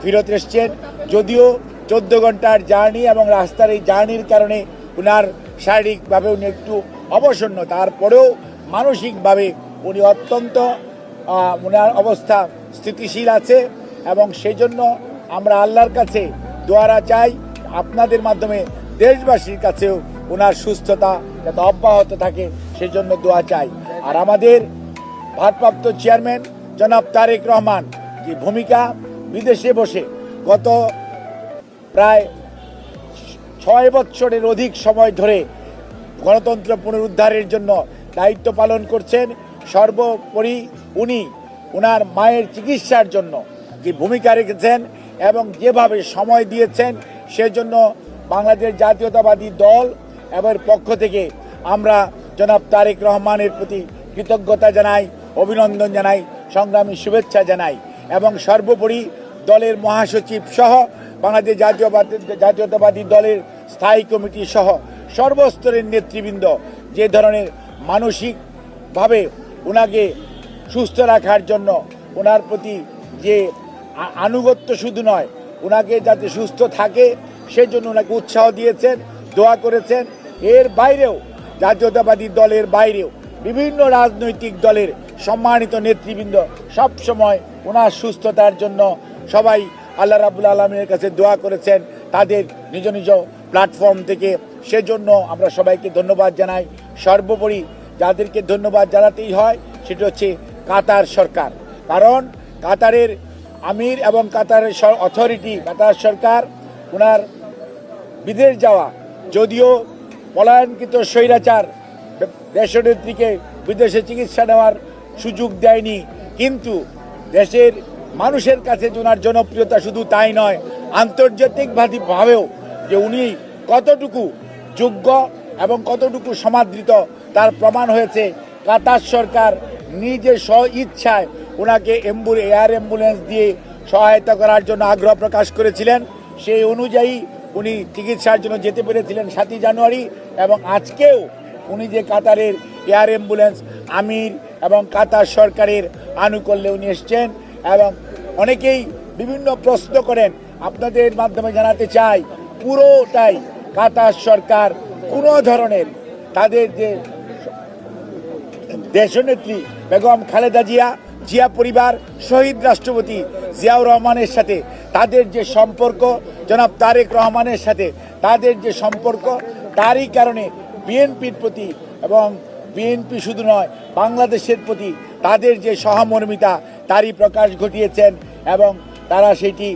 ফিরত এসছেন। যদিও চোদ্দ ঘণ্টার জার্নি এবং রাস্তার এই জার্নির কারণে উনার শারীরিকভাবে উনি একটু অবসন্ন। তারপরেও মানসিকভাবে উনি অত্যন্ত উনার অবস্থা স্থিতিশীল আছে এবং সেই জন্য আমরা আল্লাহর কাছে দোয়ারা চাই, আপনাদের মাধ্যমে দেশবাসীর কাছেও ওনার সুস্থতা যাতে অব্যাহত থাকে সেজন্য দোয়া চাই। আর আমাদের ভারপ্রাপ্ত চেয়ারম্যান জনাব তারেক রহমান, যে ভূমিকা বিদেশে বসে গত প্রায় ছয় বৎসরের অধিক সময় ধরে গণতন্ত্র পুনরুদ্ধারের জন্য দায়িত্ব পালন করছেন। সর্বোপরি উনি ওনার মায়ের চিকিৎসার জন্য যে ভূমিকা রেখেছেন এবং যেভাবে সময় দিয়েছেন সেজন্য বাংলাদেশ জাতীয়তাবাদী দল এবার পক্ষ থেকে আমরা জনাব তারেক রহমানের প্রতি কৃতজ্ঞতা জানাই, অভিনন্দন জানাই, সংগ্রামী শুভেচ্ছা জানাই এবং সর্বোপরি দলের মহাসচিব সহ, বাংলাদেশ জাতীয়বাদী জাতীয়তাবাদী দলের স্থায়ী কমিটি সহ সর্বস্তরের নেতৃবৃন্দ যে ধরনের মানসিকভাবে ওনাকে সুস্থ রাখার জন্য ওনার প্রতি যে আনুগত্য শুধু নয় ওনাকে যাতে সুস্থ থাকে সেজন্য ওনাকে উৎসাহ দিয়েছেন, দোয়া করেছেন। এর বাইরেও জাতীয়তাবাদী দলের বাইরেও বিভিন্ন রাজনৈতিক দলের সম্মানিত নেতৃবৃন্দ সবসময় ওনার সুস্থতার জন্য সবাই আল্লাহ রাবুল আলমের কাছে দোয়া করেছেন তাদের নিজ নিজ প্ল্যাটফর্ম থেকে। সেজন্য আমরা সবাইকে ধন্যবাদ জানাই। সর্বোপরি যাদেরকে ধন্যবাদ জানাতেই হয়, সেটা হচ্ছে কাতার সরকার। কারণ কাতারের আমির এবং কাতারের অথরিটি কাতার সরকার ওনার বিদেশ যাওয়া, যদিও পলায়নকৃত স্বৈরাচার দেশনেত্রীকে বিদেশে চিকিৎসা নেওয়ার সুযোগ দেয়নি, কিন্তু দেশের মানুষের কাছে ওনার জনপ্রিয়তা শুধু তাই নয়, আন্তর্জাতিকভাবেও যে উনি কতটুকু যোগ্য এবং কতটুকু সমাদৃত, তার প্রমাণ হয়েছে। কাতার সরকার নিজে স্ব ইচ্ছায় ওনাকে এম্বুল, এয়ার অ্যাম্বুলেন্স দিয়ে সহায়তা করার জন্য আগ্রহ প্রকাশ করেছিলেন। সেই অনুযায়ী উনি চিকিৎসার জন্য যেতে পেরেছিলেন সাতই জানুয়ারি এবং আজকেও উনি যে কাতারের এয়ার অ্যাম্বুলেন্স আমির এবং কাতার সরকারের আনুকূল্যে উনি এসছেন এবং অনেকেই বিভিন্ন প্রশ্ন করেন। আপনাদের মাধ্যমে জানাতে চাই, পুরোটাই কাতার সরকার কোনো ধরনের তাদের যে দেশনেত্রী বেগম খালেদা জিয়া জিয়া পরিবার, শহীদ রাষ্ট্রপতি জিয়াউর রহমানের সাথে তাদের যে সম্পর্ক, জনাব তারেক রহমানের সাথে তাদের যে সম্পর্ক, তারই কারণে বিএনপির প্রতি এবং বিএনপি শুধু নয়, বাংলাদেশের প্রতি তাদের যে সহমর্মিতা তারই প্রকাশ ঘটিয়েছেন এবং তারা সেটি